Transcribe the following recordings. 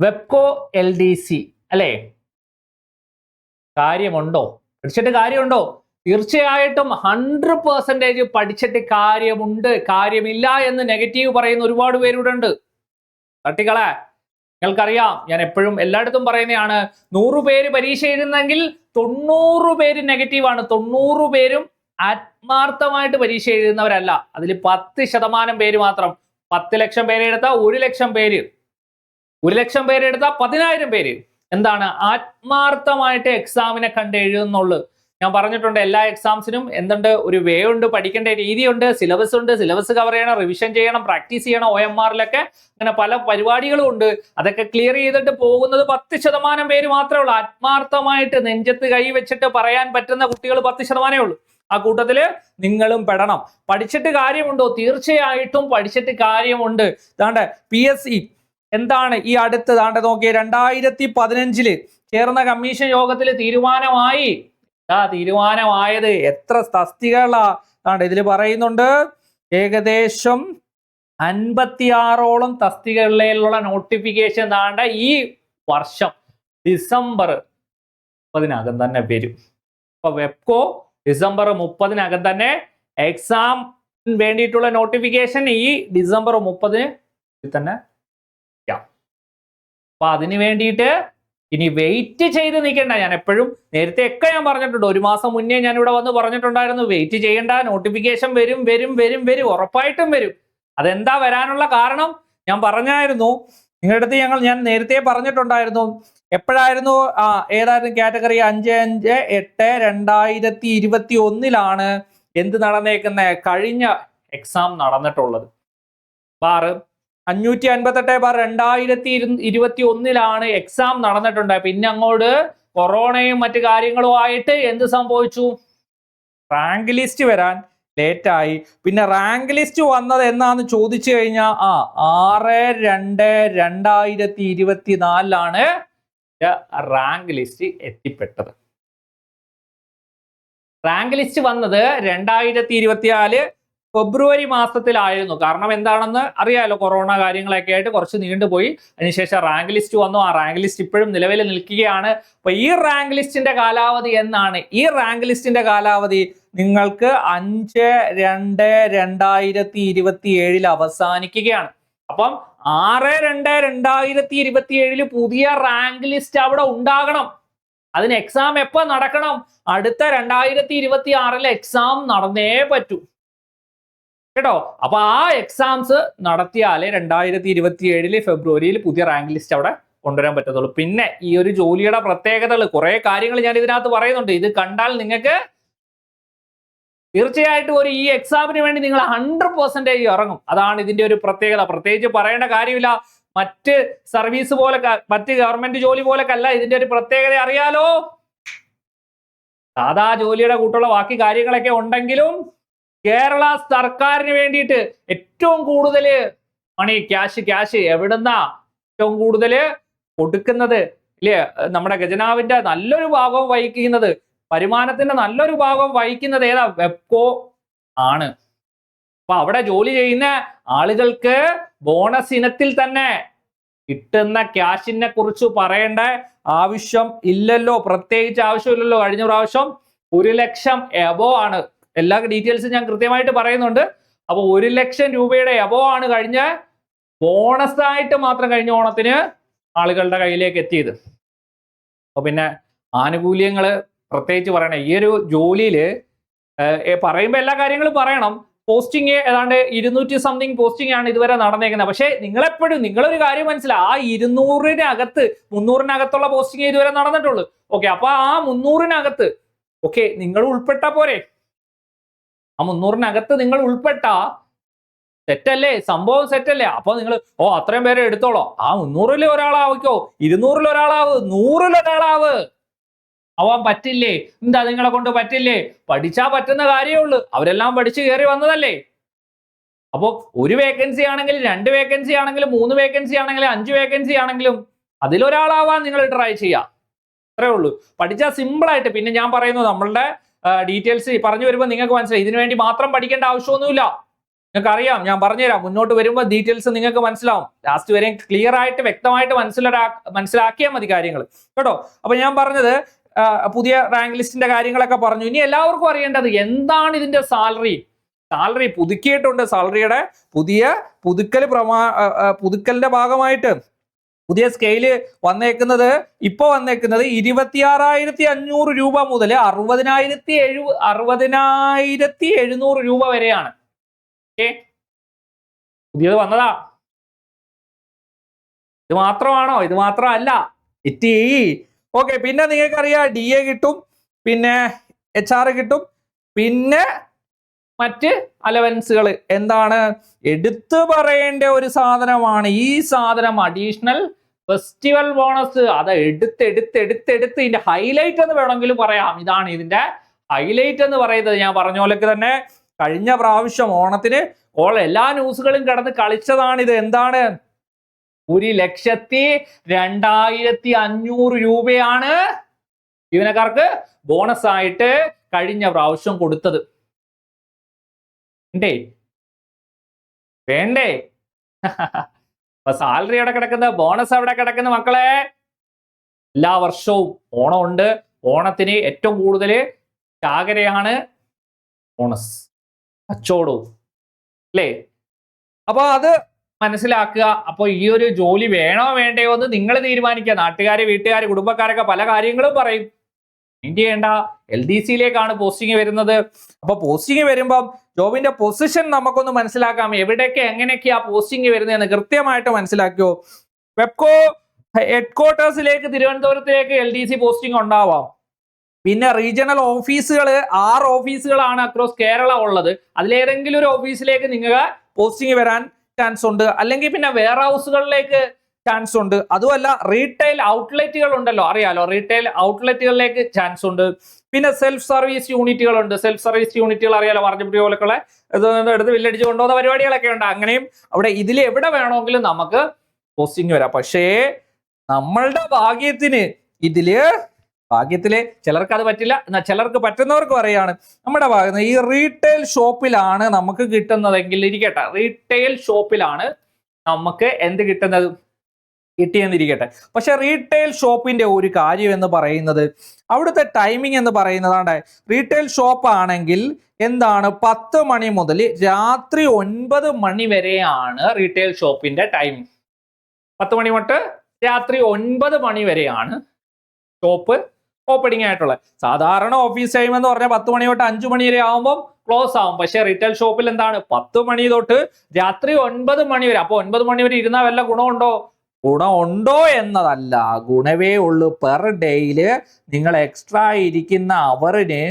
വെബ്കോ L D C അല്ലേ? കാര്യമുണ്ടോ? പഠിച്ചിട്ട് കാര്യമുണ്ടോ? തീർച്ചയായിട്ടും ഹൺഡ്രഡ് പെർസെന്റേജ് പഠിച്ചിട്ട് കാര്യമുണ്ട് കാര്യമില്ല എന്ന് നെഗറ്റീവ് പറയുന്ന ഒരുപാട് പേരിവിടെ ഉണ്ട് തട്ടിക്കളെ നിങ്ങൾക്കറിയാം ഞാൻ എപ്പോഴും എല്ലായിടത്തും പറയുന്നതാണ് നൂറ് പേര് പരീക്ഷ എഴുതുന്നെങ്കിൽ തൊണ്ണൂറ് പേര് നെഗറ്റീവാണ് തൊണ്ണൂറ് പേരും ആത്മാർത്ഥമായിട്ട് പരീക്ഷ എഴുതുന്നവരല്ല. അതിൽ പത്ത് ശതമാനം പേര് മാത്രം. പത്ത് ലക്ഷം പേരെടുത്താൽ ഒരു ലക്ഷം പേര്. ഒരു ലക്ഷം പേര് എടുത്താൽ പതിനായിരം പേര്. എന്താണ്? ആത്മാർത്ഥമായിട്ട് എക്സാമിനെ കണ്ട് എഴുതുന്നുള്ളു ഞാൻ പറഞ്ഞിട്ടുണ്ട് എല്ലാ എക്സാംസിനും എന്തുണ്ട്? ഒരു വേ ഉണ്ട് പഠിക്കേണ്ട രീതിയുണ്ട് സിലബസ് ഉണ്ട് സിലബസ് കവർ ചെയ്യണം റിവിഷൻ ചെയ്യണം പ്രാക്ടീസ് ചെയ്യണം ഒ എം ആറിലൊക്കെ അങ്ങനെ പല പരിപാടികളും ഉണ്ട്. അതൊക്കെ ക്ലിയർ ചെയ്തിട്ട് പോകുന്നത് പത്ത് ശതമാനം പേര് മാത്രമേ ഉള്ളൂ. ആത്മാർത്ഥമായിട്ട് നെഞ്ചത്ത് കൈ വെച്ചിട്ട് പറയാൻ പറ്റുന്ന കുട്ടികൾ പത്ത് ശതമാനമേ ഉള്ളൂ. ആ കൂട്ടത്തിൽ നിങ്ങളും പെടണം. പഠിച്ചിട്ട് കാര്യമുണ്ടോ? തീർച്ചയായിട്ടും പഠിച്ചിട്ട് കാര്യമുണ്ട്. ഇതാണ്ട് പി എസ് സി എന്താണ് ഈ അടുത്ത് താണ്ട നോക്കിയ രണ്ടായിരത്തി പതിനഞ്ചിൽ ചേർന്ന കമ്മീഷൻ യോഗത്തിൽ തീരുമാനമായി. ആ തീരുമാനമായത്. എത്ര തസ്തികളാ ദാണ്ട് ഇതിൽ പറയുന്നുണ്ട് ഏകദേശം അൻപത്തിയാറോളം തസ്തികളിലുള്ള നോട്ടിഫിക്കേഷൻ താണ്ട ഈ വർഷം ഡിസംബർ മുപ്പതിനകം തന്നെ വരും. അപ്പൊ വെബ്കോ ഡിസംബർ മുപ്പതിനകം തന്നെ എക്സാം വേണ്ടിയിട്ടുള്ള നോട്ടിഫിക്കേഷൻ ഈ ഡിസംബർ മുപ്പതിന് തന്നെ. അപ്പൊ അതിന് വേണ്ടിയിട്ട് ഇനി വെയിറ്റ് ചെയ്ത് നിൽക്കേണ്ട. ഞാൻ എപ്പോഴും നേരത്തെ ഒക്കെ ഞാൻ പറഞ്ഞിട്ടുണ്ട്. ഒരു മാസം മുന്നേ ഞാൻ ഇവിടെ വന്ന് പറഞ്ഞിട്ടുണ്ടായിരുന്നു. വെയിറ്റ് ചെയ്യേണ്ട. നോട്ടിഫിക്കേഷൻ വരും വരും വരും വരും. ഉറപ്പായിട്ടും വരും. അതെന്താ വരാനുള്ള കാരണം? ഞാൻ പറഞ്ഞായിരുന്നു. നിങ്ങളുടെ അടുത്ത് ഞങ്ങൾ ഞാൻ നേരത്തെ പറഞ്ഞിട്ടുണ്ടായിരുന്നു. എപ്പോഴായിരുന്നു? ആ ഏതായിരുന്നു കാറ്റഗറി അഞ്ച് അഞ്ച് എട്ട് രണ്ടായിരത്തി ഇരുപത്തി ഒന്നിലാണ് എന്ത് നടന്നേക്കുന്ന? കഴിഞ്ഞ എക്സാം നടന്നിട്ടുള്ളത്. ബാറ് അഞ്ഞൂറ്റി അൻപത്തെട്ട് ബാർ രണ്ടായിരത്തി ഇരു ഇരുപത്തി ഒന്നിലാണ് എക്സാം നടന്നിട്ടുണ്ട്. പിന്നെ അങ്ങോട്ട് കൊറോണയും മറ്റു കാര്യങ്ങളും ആയിട്ട് എന്ത് സംഭവിച്ചു? റാങ്ക് ലിസ്റ്റ് വരാൻ ലേറ്റായി പിന്നെ റാങ്ക് ലിസ്റ്റ് വന്നത് എന്നാന്ന് ചോദിച്ചു കഴിഞ്ഞാൽ ആ ആറ് രണ്ട് രണ്ടായിരത്തി ഇരുപത്തി നാലിലാണ് റാങ്ക് ലിസ്റ്റ് എത്തിപ്പെട്ടത്. റാങ്ക് ലിസ്റ്റ് വന്നത് രണ്ടായിരത്തി ഇരുപത്തിനാല് ഫെബ്രുവരി മാസത്തിലായിരുന്നു. കാരണം എന്താണെന്ന് അറിയാലോ കൊറോണ കാര്യങ്ങളൊക്കെ ആയിട്ട് കുറച്ച് നീണ്ടുപോയി. അതിനുശേഷം റാങ്ക് ലിസ്റ്റ് വന്നു. ആ റാങ്ക് ലിസ്റ്റ് ഇപ്പോഴും നിലവിൽ നിൽക്കുകയാണ്. അപ്പൊ ഈ റാങ്ക് ലിസ്റ്റിന്റെ കാലാവധി എന്നാണ്? ഈ റാങ്ക് ലിസ്റ്റിന്റെ കാലാവധി നിങ്ങൾക്ക് അഞ്ച് രണ്ട് രണ്ടായിരത്തി ഇരുപത്തി ഏഴിൽ അവസാനിക്കുകയാണ്. അപ്പം ആറ് രണ്ട് രണ്ടായിരത്തി ഇരുപത്തി ഏഴിൽ പുതിയ റാങ്ക് ലിസ്റ്റ് അവിടെ ഉണ്ടാകണം. അതിന് എക്സാം എപ്പോ നടക്കണം? അടുത്ത രണ്ടായിരത്തി ഇരുപത്തി ആറിൽ എക്സാം നടന്നേ പറ്റൂ. കേട്ടോ? അപ്പൊ ആ എക്സാംസ് നടത്തിയാലേ രണ്ടായിരത്തി ഇരുപത്തി ഏഴിൽ ഫെബ്രുവരിയിൽ പുതിയ റാങ്ക് ലിസ്റ്റ് അവിടെ കൊണ്ടുവരാൻ പറ്റത്തുള്ളൂ. പിന്നെ ഈ ഒരു ജോലിയുടെ പ്രത്യേകതകൾ കുറെ കാര്യങ്ങൾ ഞാൻ ഇതിനകത്ത് പറയുന്നുണ്ട്. ഇത് കണ്ടാൽ നിങ്ങൾക്ക് തീർച്ചയായിട്ടും ഒരു ഈ എക്സാമിന് വേണ്ടി നിങ്ങൾ ഹൺഡ്രഡ് പെർസെന്റേജ് ഇറങ്ങും. അതാണ് ഇതിന്റെ ഒരു പ്രത്യേകത. പ്രത്യേകിച്ച് പറയേണ്ട കാര്യമില്ല. മറ്റ് സർവീസ് പോലെ മറ്റ് ഗവൺമെന്റ് ജോലി പോലൊക്കെ ഇതിന്റെ ഒരു പ്രത്യേകത. അറിയാലോ? സാധാ ജോലിയുടെ കൂട്ടുള്ള ബാക്കി കാര്യങ്ങളൊക്കെ ഉണ്ടെങ്കിലും കേരള സർക്കാരിന് വേണ്ടിയിട്ട് ഏറ്റവും കൂടുതൽ മണി ക്യാഷ് ക്യാഷ് എവിടുന്നാ ഏറ്റവും കൂടുതൽ കൊടുക്കുന്നത്? ഇല്ലേ? നമ്മുടെ ഖജനാവിന്റെ നല്ലൊരു ഭാഗം വഹിക്കുന്നത് വരുമാനത്തിന്റെ നല്ലൊരു ഭാഗം വഹിക്കുന്നത് ഏതാ? വെബ്കോ ആണ്. അപ്പൊ അവിടെ ജോലി ചെയ്യുന്ന ആളുകൾക്ക് ബോണസ് ഇനത്തിൽ തന്നെ കിട്ടുന്ന ക്യാഷിനെ കുറിച്ച് പറയേണ്ട ആവശ്യം ഇല്ലല്ലോ. പ്രത്യേകിച്ച് ആവശ്യമില്ലല്ലോ. കഴിഞ്ഞ പ്രാവശ്യം ഒരു ലക്ഷം എബോ ആണ്. എല്ലാ ഡീറ്റെയിൽസും ഞാൻ കൃത്യമായിട്ട് പറയുന്നുണ്ട്. അപ്പോൾ ഒരു ലക്ഷം രൂപയുടെ എബോ ആണ് കഴിഞ്ഞ ബോണസ് ആയിട്ട് മാത്രം കഴിഞ്ഞ ഓണത്തിന് ആളുകളുടെ കയ്യിലേക്ക് എത്തിയത്. അപ്പോൾ പിന്നെ ആനുകൂല്യങ്ങൾ പ്രത്യേകിച്ച് പറയണം ഈ ഒരു ജോലിയിൽ പറയുമ്പോൾ എല്ലാ കാര്യങ്ങളും പറയണം. പോസ്റ്റിംഗ് ഏതാണ്ട് ഇരുന്നൂറ്റി സംതിങ് പോസ്റ്റിംഗ് ആണ് ഇതുവരെ നടന്നേക്കുന്നത്. പക്ഷേ നിങ്ങളെപ്പോഴും നിങ്ങളൊരു കാര്യം മനസ്സിലായി ആ ഇരുന്നൂറിനകത്ത് മുന്നൂറിനകത്തുള്ള പോസ്റ്റിംഗ് ഇതുവരെ നടന്നിട്ടുള്ളൂ. ഓക്കെ അപ്പൊ ആ മുന്നൂറിനകത്ത് ഓക്കെ നിങ്ങൾ ഉൾപ്പെട്ട പോരെ ആ മുന്നൂറിനകത്ത് നിങ്ങൾ ഉൾപ്പെട്ട തെറ്റല്ലേ? സംഭവം സെറ്റല്ലേ? അപ്പൊ നിങ്ങൾ ഓ അത്രയും പേരെ എടുത്തോളോ. ആ മുന്നൂറിൽ ഒരാളാവിക്കോ ഇരുന്നൂറിൽ ഒരാളാവ്. നൂറിൽ ഒരാളാവ്. ആവാൻ പറ്റില്ലേ? എന്താ നിങ്ങളെ കൊണ്ട് പറ്റില്ലേ? പഠിച്ചാ പറ്റുന്ന കാര്യമേ ഉള്ളൂ. അവരെല്ലാം പഠിച്ചു കയറി വന്നതല്ലേ? അപ്പോൾ ഒരു വേക്കൻസി ആണെങ്കിൽ രണ്ട് വേക്കൻസി ആണെങ്കിലും മൂന്ന് വേക്കൻസി ആണെങ്കിലും അഞ്ച് വേക്കൻസി ആണെങ്കിലും അതിലൊരാളാവാൻ നിങ്ങൾ ട്രൈ ചെയ്യാം. അത്രേ ഉള്ളൂ. പഠിച്ചാൽ സിമ്പിൾ ആയിട്ട് പിന്നെ ഞാൻ പറയുന്നു നമ്മളുടെ ഡീറ്റെയിൽസ് പറഞ്ഞു വരുമ്പോൾ നിങ്ങൾക്ക് മനസ്സിലായി. ഇതിനു വേണ്ടി മാത്രം പഠിക്കേണ്ട ആവശ്യമൊന്നുമില്ല. നിങ്ങൾക്ക് അറിയാം ഞാൻ പറഞ്ഞുതരാം. മുന്നോട്ട് വരുമ്പോൾ ഡീറ്റെയിൽസ് നിങ്ങൾക്ക് മനസ്സിലാവും. ലാസ്റ്റ് വരെ ക്ലിയർ ആയിട്ട് വ്യക്തമായിട്ട് മനസ്സിലാ മനസ്സിലാക്കിയാൽ മതി കാര്യങ്ങൾ കേട്ടോ? അപ്പൊ ഞാൻ പറഞ്ഞത് പുതിയ റാങ്ക് ലിസ്റ്റിന്റെ കാര്യങ്ങളൊക്കെ പറഞ്ഞു. ഇനി എല്ലാവർക്കും അറിയേണ്ടത് എന്താണ് ഇതിന്റെ സാലറി സാലറി പുതുക്കിയിട്ടുണ്ട്. സാലറിയുടെ പുതിയ പുതുക്കൽ പ്രമാ പുതുക്കലിന്റെ ഭാഗമായിട്ട്. പുതിയ സ്കെയിൽ വന്നേക്കുന്നത് ഇപ്പോൾ വന്നേക്കുന്നത് ഇരുപത്തിയാറായിരത്തി അഞ്ഞൂറ് രൂപ മുതൽ അറുപതിനായിരത്തി എഴു അറുപതിനായിരത്തി എഴുന്നൂറ് രൂപ വരെയാണ്. പുതിയത് വന്നതാ. ഇത് മാത്രമാണോ? ഇത് മാത്രമല്ല. ഇറ്റി ഓക്കെ പിന്നെ നിങ്ങൾക്കറിയാം ഡി എ കിട്ടും പിന്നെ എച്ച് ആർ കിട്ടും പിന്നെ മറ്റ് അലവൻസുകൾ എന്താണ്? എടുത്തു പറയേണ്ട ഒരു സാധനമാണ് ഈ സാധനം അഡീഷണൽ ഫെസ്റ്റിവൽ ബോണസ് അത് എടുത്ത് എടുത്ത് എടുത്ത് എടുത്ത് ഇതിന്റെ ഹൈലൈറ്റ് എന്ന് വേണമെങ്കിൽ പറയാം. ഇതാണ് ഇതിന്റെ ഹൈലൈറ്റ് എന്ന് പറയുന്നത്. ഞാൻ പറഞ്ഞ പോലൊക്കെ തന്നെ കഴിഞ്ഞ പ്രാവശ്യം ഓണത്തിന് ഓൾ എല്ലാ ന്യൂസുകളും കിടന്ന് കളിച്ചതാണ് ഇത് എന്താണ്? ഒരു ലക്ഷത്തി രണ്ടായിരത്തി അഞ്ഞൂറ് രൂപയാണ് ജീവനക്കാർക്ക് ബോണസ് ആയിട്ട് കഴിഞ്ഞ പ്രാവശ്യം കൊടുത്തത്. ഉണ്ടേ വേണ്ടേ? അപ്പൊ സാലറി അവിടെ കിടക്കുന്ന? ബോണസ് അവിടെ കിടക്കുന്ന മക്കളെ? എല്ലാ വർഷവും ഓണം ഉണ്ട് ഓണത്തിന് ഏറ്റവും കൂടുതൽ ചാകരയാണ് ബോണസ്. കച്ചവടവും അല്ലേ? അപ്പോൾ അത് മനസ്സിലാക്കുക. അപ്പോൾ ഈ ഒരു ജോലി വേണോ വേണ്ടയോ എന്ന് നിങ്ങൾ തീരുമാനിക്കുക. നാട്ടുകാര് വീട്ടുകാർ കുടുംബക്കാരൊക്കെ പല കാര്യങ്ങളും പറയും. മൈൻഡ് ചെയ്യേണ്ട. എൽ ഡി സിയിലേക്കാണ് പോസ്റ്റിംഗ് വരുന്നത്. അപ്പൊ പോസ്റ്റിംഗ് വരുമ്പം ജോബിന്റെ പൊസിഷൻ നമുക്കൊന്ന് മനസ്സിലാക്കാം. എവിടെയൊക്കെ എങ്ങനെയൊക്കെയാ പോസ്റ്റിംഗ് വരുന്നതെന്ന് കൃത്യമായിട്ട് മനസ്സിലാക്കിയോ. വെബ്കോ ഹെഡ്ക്വാർട്ടേഴ്സിലേക്ക് തിരുവനന്തപുരത്തിലേക്ക് എൽ ഡി സി പോസ്റ്റിംഗ് ഉണ്ടാവാം. പിന്നെ റീജിയണൽ ഓഫീസുകൾ ആറ് ഓഫീസുകളാണ് അക്രോസ് കേരള ഉള്ളത്. അതിലേതെങ്കിലും ഒരു ഓഫീസിലേക്ക് നിങ്ങൾക്ക് പോസ്റ്റിംഗ് വരാൻ ചാൻസ് ഉണ്ട്. അല്ലെങ്കിൽ പിന്നെ വെയർ ഹൗസുകളിലേക്ക് ചാൻസ് ഉണ്ട്. അതുമല്ല റീറ്റെയിൽ ഔട്ട്ലെറ്റുകൾ ഉണ്ടല്ലോ. അറിയാലോ റീറ്റെയിൽ ഔട്ട്ലെറ്റുകളിലേക്ക് ചാൻസ് ഉണ്ട്. പിന്നെ സെൽഫ് സർവീസ് യൂണിറ്റുകൾ ഉണ്ട് സെൽഫ് സർവീസ് യൂണിറ്റുകൾ അറിയാലോ പറഞ്ഞ ഇത് എടുത്ത് വില്ലടിച്ച് കൊണ്ടുപോകുന്ന പരിപാടികളൊക്കെ ഉണ്ട്. അങ്ങനെയും അവിടെ ഇതിൽ എവിടെ വേണമെങ്കിലും നമുക്ക് പോസ്റ്റിംഗ് വരാം. പക്ഷേ നമ്മളുടെ ഭാഗ്യത്തിന് ഇതിൽ ഭാഗ്യത്തിൽ ചിലർക്ക് അത് പറ്റില്ല. എന്നാൽ ചിലർക്ക് പറ്റുന്നവർക്ക് പറയാണ് നമ്മുടെ ഭാഗത്ത് ഈ റീറ്റെയിൽ ഷോപ്പിലാണ് നമുക്ക് കിട്ടുന്നതെങ്കിൽ ഇരിക്കട്ടെ. റീറ്റെയിൽ ഷോപ്പിലാണ് നമുക്ക് എന്ത് കിട്ടുന്നത്? കിട്ടിയെന്നിരിക്കട്ടെ. പക്ഷെ റീറ്റെയിൽ ഷോപ്പിന്റെ ഒരു കാര്യം എന്ന് പറയുന്നത് അവിടുത്തെ ടൈമിംഗ് എന്ന് പറയുന്നതാണ് റീറ്റെയിൽ ഷോപ്പ് ആണെങ്കിൽ എന്താണ്? പത്ത് മണി മുതൽ രാത്രി ഒൻപത് മണി വരെയാണ് റീറ്റെയിൽ ഷോപ്പിന്റെ ടൈമിംഗ് പത്ത് മണി തൊട്ട് രാത്രി ഒൻപത് മണി വരെയാണ് ഷോപ്പ് ഓപ്പണിംഗ് ആയിട്ടുള്ളത്. സാധാരണ ഓഫീസ് ടൈം എന്ന് പറഞ്ഞാൽ പത്ത് മണി തൊട്ട് അഞ്ചു മണി വരെ ആകുമ്പോൾ ക്ലോസ് ആവും. പക്ഷെ റീറ്റെയിൽ ഷോപ്പിൽ എന്താണ്? പത്ത് മണി തൊട്ട് രാത്രി ഒൻപത് മണി വരെ. അപ്പോൾ ഒൻപത് മണി വരെ ഇരുന്നാൽ വല്ല ഗുണമുണ്ടോ? ഗുണമുണ്ടോ എന്നതല്ല. ഗുണവേ ഉള്ളൂ. പെർ ഡേയിൽ നിങ്ങൾ എക്സ്ട്രാ ഇരിക്കുന്ന അവറിന്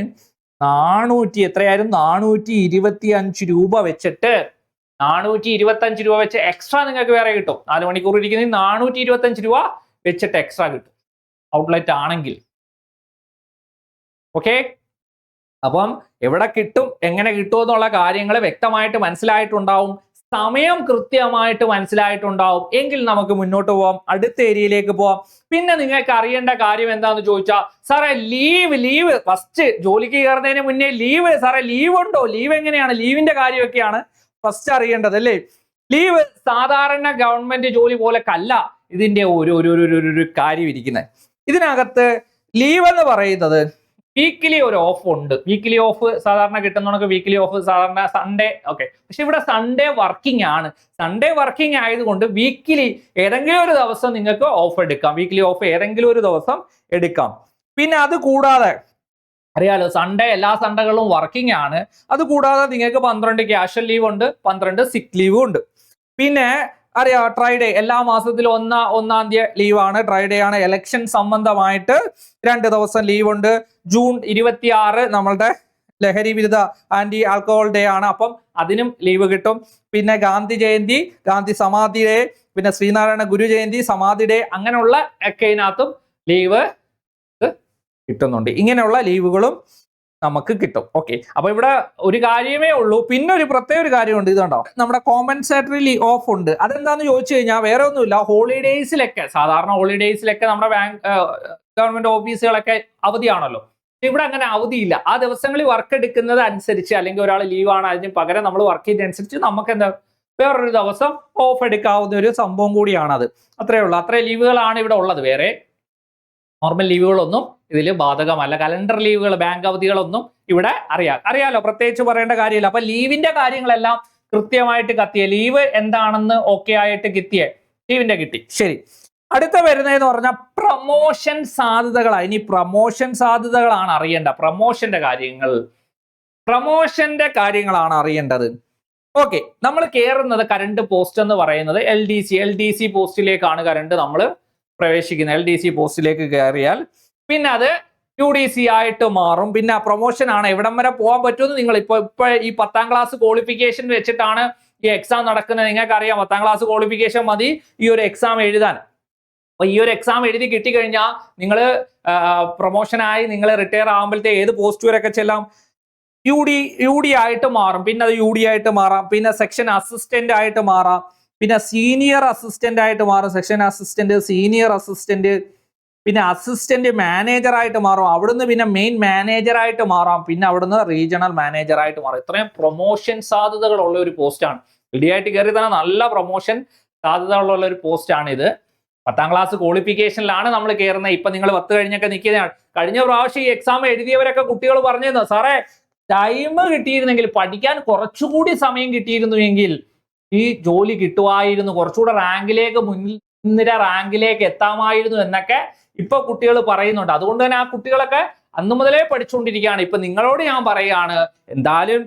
നാനൂറ്റി എത്രയായിരുന്നു? നാനൂറ്റി ഇരുപത്തി അഞ്ച് രൂപ വെച്ചിട്ട് നാനൂറ്റി ഇരുപത്തി അഞ്ച് രൂപ വെച്ച് എക്സ്ട്രാ നിങ്ങൾക്ക് വേറെ കിട്ടും. നാല് മണിക്കൂർ ഇരിക്കുന്ന നാനൂറ്റി ഇരുപത്തി അഞ്ച് രൂപ വെച്ചിട്ട് എക്സ്ട്രാ കിട്ടും. ഔട്ട്ലെറ്റ് ആണെങ്കിൽ. ഓക്കെ അപ്പം എവിടെ കിട്ടും എങ്ങനെ കിട്ടും എന്നുള്ള കാര്യങ്ങൾ വ്യക്തമായിട്ട് മനസ്സിലായിട്ടുണ്ടാവും. സമയം കൃത്യമായിട്ട് മനസ്സിലായിട്ടുണ്ടാവും. എങ്കിൽ നമുക്ക് മുന്നോട്ട് പോവാം അടുത്ത ഏരിയയിലേക്ക് പോവാം. പിന്നെ നിങ്ങൾക്ക് അറിയേണ്ട കാര്യം എന്താണെന്ന് ചോദിച്ചാൽ സാറേ ലീവ് ലീവ് ഫസ്റ്റ് ജോലിക്ക് കയറുന്നതിന് മുന്നേ ലീവ് സാറേ ലീവ് ഉണ്ടോ? ലീവ് എങ്ങനെയാണ്? ലീവിന്റെ കാര്യമൊക്കെയാണ് ഫസ്റ്റ് അറിയേണ്ടത് അല്ലേ? ലീവ് സാധാരണ ഗവൺമെന്റ് ജോലി പോലെ കല്ല ഇതിന്റെ ഒരു ഒരു ഒരു ഒരു- കാര്യം ഇരിക്കുന്നത് ഇതിനകത്ത് ലീവ് എന്ന് പറയുന്നത് വീക്കിലി ഒരു ഓഫ് ഉണ്ട്. വീക്കിലി ഓഫ് സാധാരണ കിട്ടുന്നവർക്ക് വീക്കിലി ഓഫ് സാധാരണ സൺഡേ ഓക്കെ പക്ഷെ ഇവിടെ സൺഡേ വർക്കിംഗ് ആണ്. സൺഡേ വർക്കിംഗ് ആയതുകൊണ്ട് വീക്കിലി ഏതെങ്കിലും ഒരു ദിവസം നിങ്ങൾക്ക് ഓഫ് എടുക്കാം. വീക്കിലി ഓഫ് ഏതെങ്കിലും ഒരു ദിവസം എടുക്കാം. പിന്നെ അത് കൂടാതെ അറിയാലോ സൺഡേ എല്ലാ സൺഡേകളും വർക്കിംഗ് ആണ്. അത് കൂടാതെ നിങ്ങൾക്ക് പന്ത്രണ്ട് ക്യാഷ്വൽ ലീവ് ഉണ്ട് പന്ത്രണ്ട് സിക്ക് ലീവും ഉണ്ട്. പിന്നെ അറിയാം ട്രൈഡേ എല്ലാ മാസത്തിലും ഒന്നാ ഒന്നാം തീയതി ലീവാണ്. ട്രൈഡേ ആണ് ഇലക്ഷൻ സംബന്ധമായിട്ട് രണ്ട് ദിവസം ലീവ് ഉണ്ട് ജൂൺ ഇരുപത്തി ആറ് നമ്മളുടെ ലഹരി വിരുദ്ധ ആന്റി ആൽക്കഹോൾ ഡേ ആണ്. അപ്പം അതിനും ലീവ് കിട്ടും. പിന്നെ ഗാന്ധി ജയന്തി ഗാന്ധി സമാധി ഡേ പിന്നെ ശ്രീനാരായണ ഗുരു ജയന്തി സമാധി ഡേ അങ്ങനെയുള്ള ഒക്കെ ഇതിനകത്തും ലീവ് കിട്ടുന്നുണ്ട്. ഇങ്ങനെയുള്ള ലീവുകളും നമുക്ക് കിട്ടും. ഓക്കെ അപ്പൊ ഇവിടെ ഒരു കാര്യമേ ഉള്ളൂ. പിന്നെ ഒരു പ്രത്യേക ഒരു കാര്യമുണ്ട്. ഇതുണ്ടോ നമ്മുടെ കോമ്പൻസേറ്ററി ഓഫ് ഉണ്ട്. അതെന്താന്ന് ചോദിച്ചു കഴിഞ്ഞാൽ വേറെ ഒന്നുമില്ല. ഹോളിഡേയ്സിലൊക്കെ സാധാരണ ഹോളിഡേയ്സിലൊക്കെ നമ്മുടെ ബാങ്ക് ഗവൺമെന്റ് ഓഫീസുകളൊക്കെ അവധിയാണല്ലോ. ഇവിടെ അങ്ങനെ അവധിയില്ല. ആ ദിവസങ്ങളിൽ വർക്ക് എടുക്കുന്നത് അനുസരിച്ച് അല്ലെങ്കിൽ ഒരാൾ ലീവാണ് അതിന് പകരം നമ്മൾ വർക്ക് ചെയ്തതനുസരിച്ച് നമുക്ക് എന്താ വേറൊരു ദിവസം ഓഫ് എടുക്കാവുന്ന ഒരു സംഭവം കൂടിയാണത്. അത് അത്രേ ഉള്ളൂ. അത്രേ ലീവുകളാണ് ഇവിടെ ഉള്ളത്. വേറെ നോർമൽ ലീവുകളൊന്നും ഇതിൽ ബാധകമല്ല. കലണ്ടർ ലീവുകൾ ബാങ്ക് അവധികളൊന്നും ഇവിടെ അറിയാം അറിയാലോ പ്രത്യേകിച്ച് പറയേണ്ട കാര്യമില്ല. അപ്പൊ ലീവിന്റെ കാര്യങ്ങളെല്ലാം കൃത്യമായിട്ട് കത്തിയ. ലീവ് എന്താണെന്ന് ഓക്കെ ആയിട്ട് കിട്ടിയേ ലീവിന്റെ കിട്ടി. ശരി. അടുത്ത വരുന്നതെന്ന് പറഞ്ഞാൽ പ്രമോഷൻ സാധ്യതകളാണ്. ഇനി പ്രമോഷൻ സാധ്യതകളാണ് അറിയേണ്ട. പ്രമോഷന്റെ കാര്യങ്ങൾ. പ്രമോഷന്റെ കാര്യങ്ങളാണ് അറിയേണ്ടത്. ഓക്കെ നമ്മൾ കയറുന്നത് കറണ്ട് പോസ്റ്റ് എന്ന് പറയുന്നത് L D C L D C പോസ്റ്റിലേക്കാണ് current നമ്മൾ പ്രവേശിക്കുന്നത് എൽ ഡി സി പോസ്റ്റിലേക്ക് കയറിയാൽ പിന്നെ അത് യു ഡി സി ആയിട്ട് മാറും. പിന്നെ പ്രൊമോഷൻ ആണ് എവിടം വരെ പോകാൻ പറ്റുമെന്ന് നിങ്ങൾ ഇപ്പൊ ഇപ്പൊ ഈ പത്താം ക്ലാസ് ക്വാളിഫിക്കേഷൻ വെച്ചിട്ടാണ് ഈ എക്സാം നടക്കുന്നത്. നിങ്ങൾക്ക് അറിയാം പത്താം ക്ലാസ് ക്വാളിഫിക്കേഷൻ മതി. ഈ ഒരു എക്സാം എഴുതാൻ. അപ്പൊ ഈ ഒരു എക്സാം എഴുതി കിട്ടിക്കഴിഞ്ഞാൽ നിങ്ങൾ പ്രൊമോഷനായി നിങ്ങൾ റിട്ടയർ ആകുമ്പോഴത്തെ ഏത് പോസ്റ്റ് വരെയൊക്കെ ചെല്ലാം? യു ഡി യു ഡി ആയിട്ട് മാറും. പിന്നെ അത് യു ഡി ആയിട്ട് മാറാം. പിന്നെ സെക്ഷൻ അസിസ്റ്റന്റ് ആയിട്ട് മാറാം. പിന്നെ സീനിയർ അസിസ്റ്റന്റ് ആയിട്ട് മാറും. സെക്ഷൻ അസിസ്റ്റന്റ് സീനിയർ അസിസ്റ്റന്റ് പിന്നെ അസിസ്റ്റന്റ് മാനേജർ ആയിട്ട് മാറും. അവിടുന്ന് പിന്നെ മെയിൻ മാനേജർ ആയിട്ട് മാറാം. പിന്നെ അവിടുന്ന് റീജിയണൽ മാനേജർ ആയിട്ട് മാറും. ഇത്രയും പ്രൊമോഷൻ സാധ്യതകൾ ഉള്ള ഒരു പോസ്റ്റാണ് റെഡി ആയിട്ട് കയറി തന്നെ നല്ല പ്രൊമോഷൻ സാധ്യതകളുള്ള ഒരു പോസ്റ്റാണ് ഇത് പത്താം ക്ലാസ് ക്വാളിഫിക്കേഷനിലാണ് നമ്മൾ കയറുന്നത് ഇപ്പൊ നിങ്ങൾ പത്ത് കഴിഞ്ഞൊക്കെ നിൽക്കുന്നതാണ്. കഴിഞ്ഞ പ്രാവശ്യം ഈ എക്സാം എഴുതിയവരൊക്കെ കുട്ടികൾ പറഞ്ഞിരുന്നു. സാറേ ടൈം കിട്ടിയിരുന്നെങ്കിൽ പഠിക്കാൻ കുറച്ചുകൂടി സമയം കിട്ടിയിരുന്നു എങ്കിൽ ഈ ജോലി കിട്ടുമായിരുന്നു. കുറച്ചുകൂടെ റാങ്കിലേക്ക് മുന്നിൽ മുൻനിര റാങ്കിലേക്ക് എത്താമായിരുന്നു എന്നൊക്കെ ഇപ്പൊ കുട്ടികൾ പറയുന്നുണ്ട്. അതുകൊണ്ട് തന്നെ ആ കുട്ടികളൊക്കെ അന്നു മുതലേ പഠിച്ചുകൊണ്ടിരിക്കുകയാണ്. ഇപ്പൊ നിങ്ങളോട് ഞാൻ പറയുകയാണ് എന്തായാലും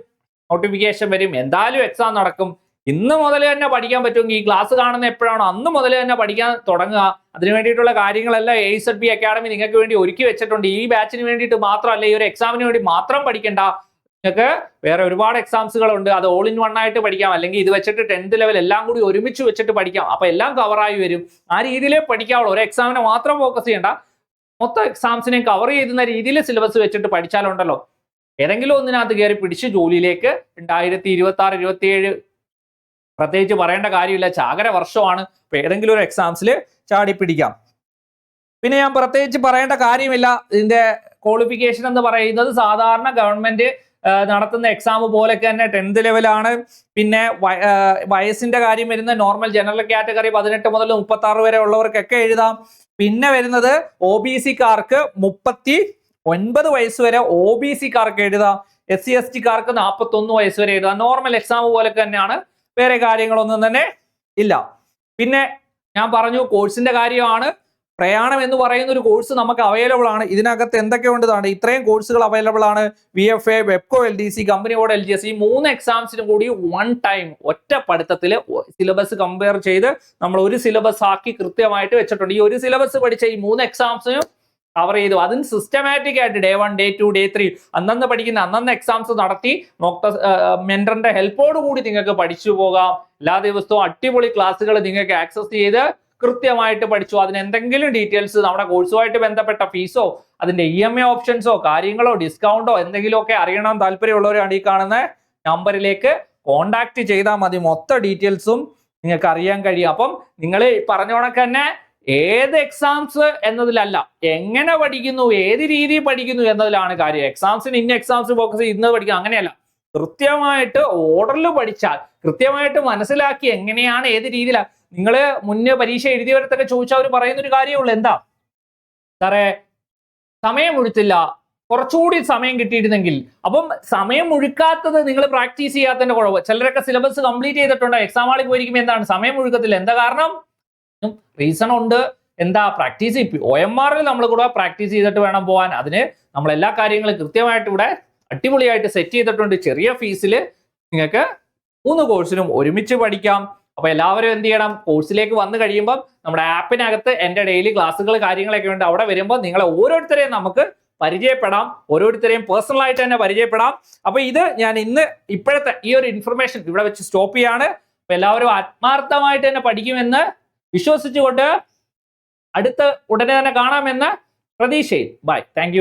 നോട്ടിഫിക്കേഷൻ വരും എന്തായാലും എക്സാം നടക്കും. ഇന്ന് മുതൽ തന്നെ പഠിക്കാൻ പറ്റുമെങ്കിൽ ഈ ക്ലാസ് കാണുന്ന എപ്പോഴാണോ അന്ന് മുതൽ തന്നെ പഠിക്കാൻ തുടങ്ങുക. അതിന് വേണ്ടിയിട്ടുള്ള കാര്യങ്ങളെല്ലാം എ സെഡ് ബി അക്കാഡമി നിങ്ങൾക്ക് വേണ്ടി ഒരുക്കി വെച്ചിട്ടുണ്ട്. ഈ ബാച്ചിന് വേണ്ടിയിട്ട് മാത്രമല്ല ഈ ഒരു എക്സാമിന് വേണ്ടി മാത്രം പഠിക്കണ്ട. നിങ്ങൾക്ക് വേറെ ഒരുപാട് എക്സാംസുകളുണ്ട് അത് ഓൾ ഇൻ വൺ ആയിട്ട് പഠിക്കാം. അല്ലെങ്കിൽ ഇത് വെച്ചിട്ട് ടെൻത്ത് ലെവൽ എല്ലാം കൂടി ഒരുമിച്ച് വെച്ചിട്ട് പഠിക്കാം. അപ്പൊ എല്ലാം കവറായി വരും. ആ രീതിയിലേ പഠിക്കാവുള്ളൂ. ഒരു എക്സാമിനെ മാത്രം ഫോക്കസ് ചെയ്യണ്ട. മൊത്തം എക്സാംസിനെ കവർ ചെയ്യുന്ന രീതിയിൽ സിലബസ് വെച്ചിട്ട് പഠിച്ചാലുണ്ടല്ലോ. ഏതെങ്കിലും ഒന്നിനകത്ത് കയറി പിടിച്ച് ജോലിയിലേക്ക് രണ്ടായിരത്തി ഇരുപത്തി ആറ് ഇരുപത്തി ഏഴ് പ്രത്യേകിച്ച് പറയേണ്ട കാര്യമില്ല. ചാകര വർഷമാണ്. ഇപ്പൊ ഏതെങ്കിലും ഒരു എക്സാംസിൽ ചാടി പിടിക്കാം. പിന്നെ ഞാൻ പ്രത്യേകിച്ച് പറയേണ്ട കാര്യമില്ല. ഇതിന്റെ ക്വാളിഫിക്കേഷൻ എന്ന് പറയുന്നത് സാധാരണ ഗവൺമെന്റ് നടത്തുന്ന എക്സാം പോലെയൊക്കെ തന്നെ ടെൻത്ത് ലെവലാണ് പിന്നെ വയസ്സിന്റെ കാര്യം വരുന്ന നോർമൽ ജനറൽ കാറ്റഗറി പതിനെട്ട് മുതൽ മുപ്പത്തി ആറ് വരെ ഉള്ളവർക്കൊക്കെ എഴുതാം. പിന്നെ വരുന്നത് ഒ ബി സിക്കാർക്ക് മുപ്പത്തി ഒൻപത് വയസ്സ് വരെ ഒ ബി സിക്കാർക്ക് എഴുതാം. എസ് സി എസ് ടിക്കാർക്ക് നാൽപ്പത്തി ഒന്ന് വയസ്സ് വരെ എഴുതാം. നോർമൽ എക്സാം പോലൊക്കെ തന്നെയാണ്. വേറെ കാര്യങ്ങളൊന്നും തന്നെ ഇല്ല. പിന്നെ ഞാൻ പറഞ്ഞു കോഴ്സിന്റെ കാര്യമാണ്. പ്രയാണം എന്ന് പറയുന്ന ഒരു കോഴ്സ് നമുക്ക് അവൈലബിൾ ആണ്. ഇതിനകത്ത് എന്തൊക്കെ ഉണ്ടതാണ് ഇത്രയും കോഴ്സുകൾ അവൈലബിൾ ആണ്. V F A Webco L D C company board L G S ഈ മൂന്ന് എക്സാംസിനും കൂടി വൺ ടൈം ഒറ്റ പഠിത്തത്തിൽ സിലബസ് കമ്പയർ ചെയ്ത് നമ്മൾ ഒരു സിലബസ് ആക്കി കൃത്യമായിട്ട് വെച്ചിട്ടുണ്ട്. ഈ ഒരു സിലബസ് പഠിച്ച ഈ മൂന്ന് എക്സാംസിനും കവർ ചെയ്തു. അതിന് സിസ്റ്റമാറ്റിക് ആയിട്ട് day one day two day three അന്നന്ന് പഠിക്കുന്ന അന്നന്ന് എക്സാംസ് നടത്തി മൊത്ത മെന്ററിന്റെ ഹെൽപ്പോട് കൂടി നിങ്ങൾക്ക് പഠിച്ചു പോകാം. എല്ലാ ദിവസവും അടിപൊളി ക്ലാസ്സുകൾ നിങ്ങൾക്ക് ആക്സസ് ചെയ്ത് കൃത്യമായിട്ട് പഠിച്ചു. അതിന് എന്തെങ്കിലും ഡീറ്റെയിൽസ് നമ്മുടെ കോഴ്സുമായിട്ട് ബന്ധപ്പെട്ട ഫീസോ അതിന്റെ ഇ എം എ ഓപ്ഷൻസോ കാര്യങ്ങളോ ഡിസ്കൗണ്ടോ എന്തെങ്കിലുമൊക്കെ അറിയണം താല്പര്യമുള്ളവരാണ് ഈ കാണുന്ന നമ്പറിലേക്ക് കോണ്ടാക്ട് ചെയ്താൽ മതി. മൊത്ത ഡീറ്റെയിൽസും നിങ്ങൾക്ക് അറിയാൻ കഴിയും. അപ്പം നിങ്ങൾ പറഞ്ഞ കണക്ക് തന്നെ ഏത് എക്സാംസ് എന്നതിലല്ല എങ്ങനെ പഠിക്കുന്നു ഏത് രീതിയിൽ പഠിക്കുന്നു എന്നതിലാണ് കാര്യം. എക്സാംസിന് ഇന്ന എക്സാംസ് ഫോക്കസ് ഇന്ന് പഠിക്കുക അങ്ങനെയല്ല. കൃത്യമായിട്ട് ഓർഡറിൽ പഠിച്ചാൽ കൃത്യമായിട്ട് മനസ്സിലാക്കി എങ്ങനെയാണ് ഏത് രീതിയിലാണ് നിങ്ങൾ മുന്നേ പരീക്ഷ എഴുതിയവരത്തൊക്കെ ചോദിച്ചാൽ അവർ പറയുന്ന ഒരു കാര്യമുള്ളൂ എന്താ? സാറേ സമയം ഒഴുത്തില്ല. കുറച്ചുകൂടി സമയം കിട്ടിയിരുന്നെങ്കിൽ. അപ്പം സമയം മുഴുക്കാത്തത് നിങ്ങൾ പ്രാക്ടീസ് ചെയ്യാത്തതിന്റെ കുഴവ് ചിലരൊക്കെ സിലബസ് കംപ്ലീറ്റ് ചെയ്തിട്ടുണ്ട്. എക്സാം ആളിൽ പോയിരിക്കുമ്പോൾ എന്താണ്? സമയം മുഴുക്കത്തില്ല എന്താ കാരണം? റീസൺ ഉണ്ട്. എന്താ? പ്രാക്ടീസ് ഒ എം ആറിൽ നമ്മൾ കൂടെ പ്രാക്ടീസ് ചെയ്തിട്ട് വേണം പോകാൻ അതിന് നമ്മൾ എല്ലാ കാര്യങ്ങളും കൃത്യമായിട്ട് ഇവിടെ അടിപൊളിയായിട്ട് സെറ്റ് ചെയ്തിട്ടുണ്ട്. ചെറിയ ഫീസിൽ നിങ്ങൾക്ക് മൂന്ന് കോഴ്സിനും ഒരുമിച്ച് പഠിക്കാം. അപ്പൊ എല്ലാവരും എന്ത് ചെയ്യണം? കോഴ്സിലേക്ക് വന്നു കഴിയുമ്പോൾ നമ്മുടെ ആപ്പിനകത്ത് എന്റെ ഡെയിലി ക്ലാസ്സുകൾ കാര്യങ്ങളൊക്കെ ഉണ്ട്. അവിടെ വരുമ്പോൾ നിങ്ങളെ ഓരോരുത്തരെയും നമുക്ക് പരിചയപ്പെടാം. ഓരോരുത്തരെയും പേഴ്സണൽ ആയിട്ട് തന്നെ പരിചയപ്പെടാം. അപ്പൊ ഇത് ഞാൻ ഇന്ന് ഇപ്പോഴത്തെ ഈ ഒരു ഇൻഫർമേഷൻ ഇവിടെ വെച്ച് സ്റ്റോപ്പ് ചെയ്യാണ്. അപ്പൊ എല്ലാവരും ആത്മാർത്ഥമായിട്ട് തന്നെ പഠിക്കുമെന്ന് വിശ്വസിച്ചുകൊണ്ട് അടുത്ത് ഉടനെ തന്നെ കാണാമെന്ന് പ്രതീക്ഷയിൽ. Bye thank